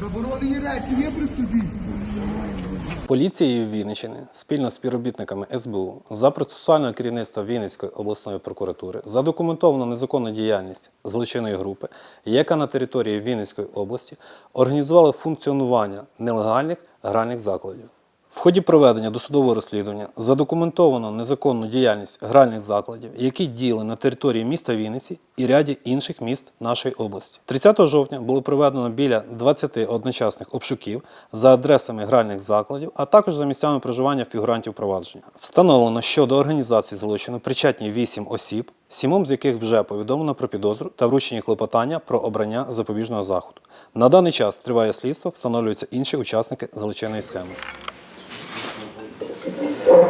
Заборонені речі є при собі. Поліцією Вінниччини спільно з співробітниками СБУ за процесуального керівництва Вінницької обласної прокуратури задокументовано незаконну діяльність злочинної групи, яка на території Вінницької області організувала функціонування нелегальних гральних закладів. В ході проведення досудового розслідування задокументовано незаконну діяльність гральних закладів, які діяли на території міста Вінниці і ряді інших міст нашої області. 30 жовтня було проведено біля 20 одночасних обшуків за адресами гральних закладів, а також за місцями проживання фігурантів провадження. Встановлено, що до організації злочину причетні 8 осіб, сімом з яких вже повідомлено про підозру та вручені клопотання про обрання запобіжного заходу. На даний час триває слідство, встановлюються інші учасники злочинної схеми. or